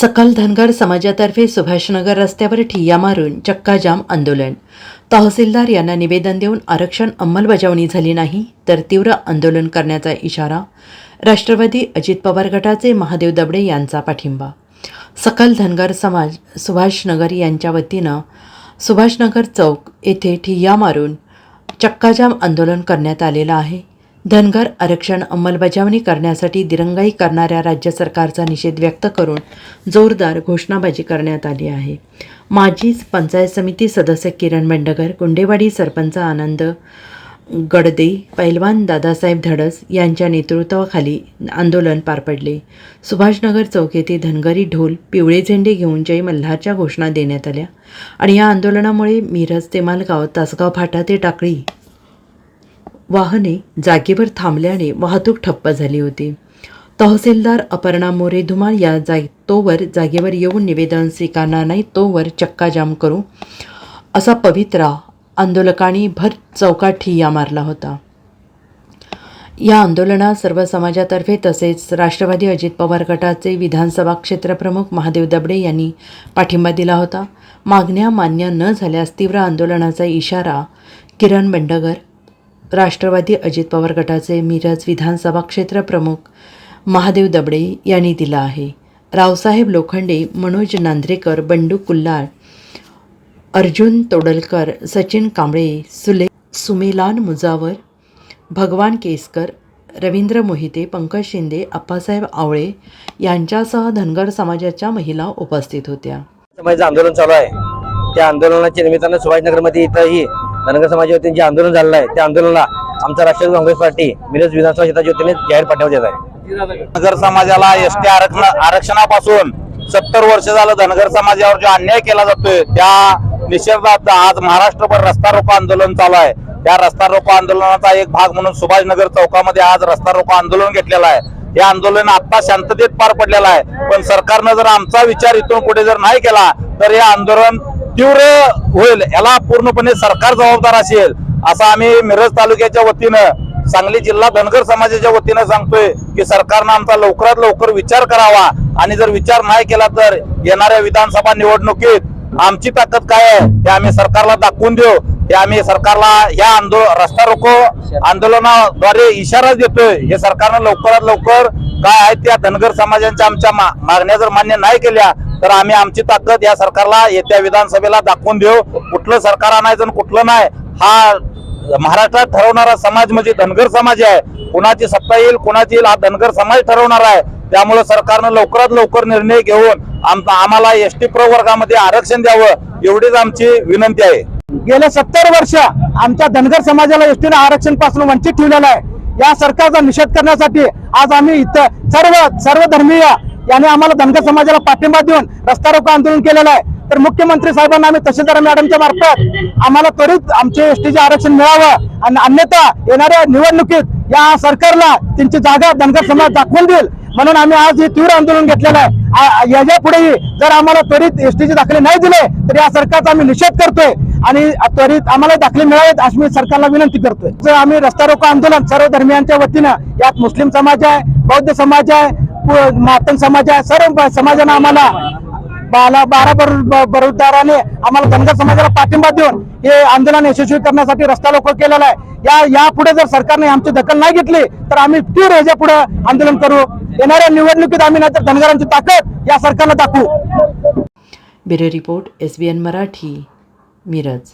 सकल धनगर समाजातर्फे सुभाषनगर रस्त्यावर ठिय्या मारून चक्काजाम आंदोलन. तहसीलदार यांना निवेदन देऊन आरक्षण अंमलबजावणी झाली नाही तर तीव्र आंदोलन करण्याचा इशारा राष्ट्रवादी अजित पवार गटाचे महादेव दबडे यांचा पाठिंबा. सकल धनगर समाज सुभाषनगर यांच्या वतीनं सुभाषनगर चौक येथे ठिय्या मारून चक्काजाम आंदोलन करण्यात आलेलं आहे. धनगर आरक्षण अंमलबजावणी करण्यासाठी दिरंगाई करणाऱ्या राज्य सरकारचा निषेध व्यक्त करून जोरदार घोषणाबाजी करण्यात आली आहे. माजी पंचायत समिती सदस्य किरण मेंढगर गुंडेवाडी सरपंच आनंद गडदे पैलवान दादासाहेब धडस यांच्या नेतृत्वाखाली आंदोलन पार पडले. सुभाषनगर चौक येथे धनगरी ढोल पिवळे झेंडे घेऊन जय मल्हारच्या घोषणा देण्यात आल्या आणि या आंदोलनामुळे मिरज ते मालगाव तासगाव फाटा ते टाकळी वाहने जागेवर थांबल्याने वाहतूक ठप्प झाली होती. तहसीलदार अपर्णा मोरे धुमाळ या जाग तोवर जागेवर येऊन निवेदन स्वीकारणार नाही तोवर चक्काजाम करू असा पवित्रा आंदोलकांनी भर चौकात ठिय्या मारला होता. या आंदोलनात सर्व समाजातर्फे तसेच राष्ट्रवादी अजित पवार गटाचे विधानसभा क्षेत्रप्रमुख महादेव दबडे यांनी पाठिंबा दिला होता. मागण्या मान्य न झाल्यास तीव्र आंदोलनाचा इशारा किरण बेंडगर राष्ट्रवादी अजित पवार गटाचे मिरज विधानसभा क्षेत्र प्रमुख महादेव दबडे यांनी दिला आहे. रावसाहेब लोखंडे मनोज नांद्रेकर बंडू कुल्लार अर्जुन तोडलकर सचिन कांबळे सुले सुमेलान मुजावर भगवान केसकर रवींद्र मोहिते पंकज शिंदे अप्पासाहेब आवळे यांच्यासह धनगर समाजाच्या महिला उपस्थित होत्या. आंदोलन चालू आहे. त्या आंदोलनाच्या निमित्तानं सुभाषनगरमध्ये इथंही धनगर समाजाच्या जे आंदोलन झालेलं आहे त्या आंदोलनाला आमचा राष्ट्रवादी काँग्रेस पार्टी मिरज विधानसभा क्षेत्राच्या वतीने जाहीर पाठवण्यात येत आहे. धनगर समाजाला एस टी आरक्षण आरक्षणापासून सत्तर वर्ष झालं धनगर समाजावर जो अन्याय केला जातोय त्या निषेधार्थ आज महाराष्ट्रभर रस्ता रोको आंदोलन चालू आहे. त्या रस्ता रोको आंदोलनाचा एक भाग म्हणून सुभाषनगर चौकामध्ये आज रस्ता रोको आंदोलन घेतलेलं आहे. हे आंदोलन आता शांततेत पार पडलेलं आहे. पण सरकारनं जर आमचा विचार इथून पुढे जर नाही केला तर हे आंदोलन तीव्र होईल याला पूर्णपणे सरकार जबाबदार असेल असं आम्ही मिरज तालुक्याच्या वतीनं सांगली जिल्हा धनगर समाजाच्या वतीनं सांगतोय की सरकारनं आमचा लवकरात लवकर विचार करावा. आणि जर विचार नाही केला तर येणाऱ्या विधानसभा निवडणुकीत आमची ताकद काय आहे हे आम्ही सरकारला दाखवून देऊ. हे आम्ही सरकारला या आंदोलन रस्ता रोको आंदोलनाद्वारे इशारा देतोय. हे सरकारनं लवकरात लवकर काय आहे त्या धनगर समाजांच्या आमच्या मा- मागण्या जर मान्य नाही केल्या तर आम्ही आमची ताकद या सरकारला येत्या विधानसभेला दाखवून देऊ. कुठलं सरकार आणायचं आणि कुठलं नाही हा महाराष्ट्रात ठरवणारा समाज म्हणजे धनगर समाज आहे. कुणाची सत्ता येईल कुणाची येईल हा धनगर समाज ठरवणार आहे. त्यामुळे सरकारनं लवकरात लवकर निर्णय घेऊन आम्हाला एस टी प्रवर्गामध्ये आरक्षण द्यावं एवढीच आमची विनंती आहे. गेल्या सत्तर वर्ष आमच्या धनगर समाजाला एसटीनं आरक्षणपासून वंचित ठेवलेलं आहे. या सरकारचा निषेध करण्यासाठी आज आम्ही इथं सर्व सर्व धर्मीय याने आम्हाला धनगर समाजाला पाठिंबा देऊन रस्ता रोको आंदोलन केलेलं आहे. तर मुख्यमंत्री साहेबांना आम्ही तहसीलदार मॅडमच्या मार्फत आम्हाला त्वरित आमचे एसटीचे आरक्षण मिळावं आणि अन्यथा येणाऱ्या निवडणुकीत या सरकारला त्यांची जागा धनगर समाज दाखवून देईल म्हणून आम्ही आज हे तीव्र आंदोलन घेतलेलं आहे. याच्या पुढेही जर आम्हाला त्वरित एसटीचे दाखले नाही दिले तर या सरकारचा आम्ही निषेध करतोय आणि त्वरित आम्हाला दाखले मिळावेत अशी मी सरकारला विनंती करतोय. जर आम्ही रस्ता रोको आंदोलन सर्व धर्मियांच्या वतीनं यात मुस्लिम समाज आहे बौद्ध समाज आहे मातन मातंग सर्व समाजानं आम्हाला बाला बारा बरो- आम्हाला धनगर समाजाला पाठिंबा देऊन हे आंदोलन यशस्वी करण्यासाठी रस्ता लोक केलेला आहे. या यापुढे जर सरकारने आमची दखल नाही घेतली तर आम्ही तीव्र ह्याच्या पुढे आंदोलन करू. येणाऱ्या निवडणुकीत आम्ही नंतर धनगरांची ताकद या सरकारला दाखवू. Bureau report S B N Marathi Miraj.